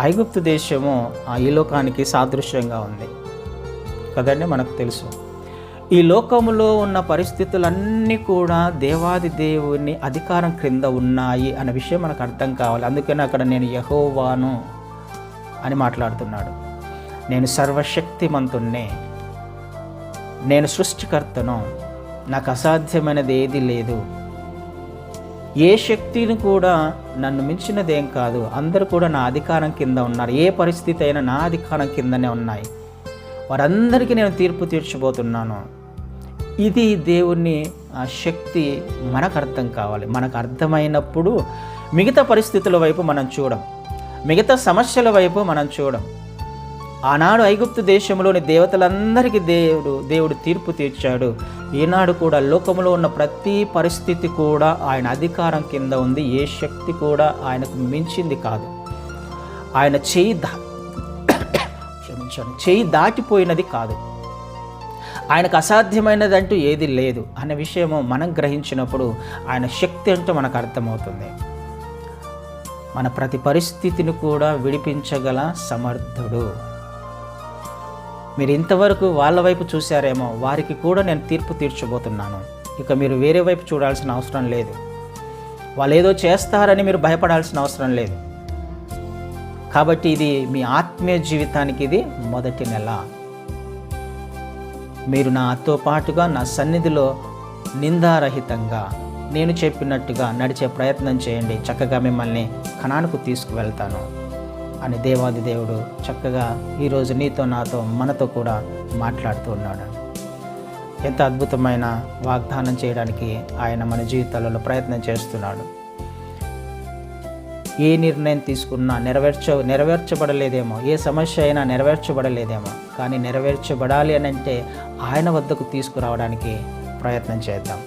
ఐగుప్తు దేశము ఆ ఈ లోకానికి సాదృశ్యంగా ఉంది. కదండి మనకు తెలుసు. ఈ లోకములో ఉన్న పరిస్థితులన్నీ కూడా దేవాది దేవుని అధికారం క్రింద ఉన్నాయి అనే విషయం మనకు అర్థం కావాలి. అందుకని అక్కడ నేను యహోవాను అని మాట్లాడుతున్నాడు. నేను సర్వశక్తిమంతుణ్ణే. నేను సృష్టికర్తను. నాకు అసాధ్యమైనది ఏది లేదు. ఏ శక్తిని కూడా నన్ను మించినదేం కాదు. అందరూ కూడా నా అధికారం కింద ఉన్నారు. ఏ పరిస్థితి అయినా నా అధికారం కిందనే ఉన్నాయి. వారందరికీ నేను తీర్పు తీర్చబోతున్నాను. ఇది దేవుని ఆ శక్తి మనకు అర్థం కావాలి. మనకు అర్థమైనప్పుడు మిగతా పరిస్థితుల వైపు మనం చూడం. మిగతా సమస్యల వైపు మనం చూడం. ఆనాడు ఐగుప్తు దేశంలోని దేవతలందరికీ దేవుడు దేవుడు తీర్పు తీర్చాడు. ఈనాడు కూడా లోకంలో ఉన్న ప్రతి పరిస్థితి కూడా ఆయన అధికారం కింద ఉంది. ఏ శక్తి కూడా ఆయనకు మించింది కాదు. ఆయన చేయి దా చేయి దాటిపోయినది కాదు. ఆయనకు అసాధ్యమైనది అంటూ ఏది లేదు అనే విషయము మనం గ్రహించినప్పుడు ఆయన శక్తి అంటూ మనకు అర్థమవుతుంది. మన ప్రతి పరిస్థితిని కూడా విడిపించగల సమర్థుడు. మీరు ఇంతవరకు వాళ్ళ వైపు చూశారేమో వారికి కూడా నేను తీర్పు తీర్చబోతున్నాను. ఇక మీరు వేరే వైపు చూడాల్సిన అవసరం లేదు. వాళ్ళు ఏదో చేస్తారని మీరు భయపడాల్సిన అవసరం లేదు. కాబట్టి ఇది మీ ఆత్మీయ జీవితానికి ఇది మొదటి నెల. మీరు నాతో పాటుగా నా సన్నిధిలో నిందారహితంగా నేను చెప్పినట్టుగా నడిచే ప్రయత్నం చేయండి. చక్కగా మిమ్మల్ని కణానికి తీసుకువెళ్తాను. అని దేవాది దేవుడు చక్కగా ఈరోజు నీతో నాతో మనతో కూడా మాట్లాడుతూ ఉన్నాడు. ఎంత అద్భుతమైన వాగ్దానం చేయడానికి ఆయన మన జీవితాలలో ప్రయత్నం చేస్తున్నాడు. ఏ నిర్ణయం తీసుకున్నా నెరవేర్చ నెరవేర్చబడలేదేమో ఏ సమస్య అయినా నెరవేర్చబడలేదేమో కానీ నెరవేర్చబడాలి అని అంటే ఆయన వద్దకు తీసుకురావడానికి ప్రయత్నం చేద్దాం.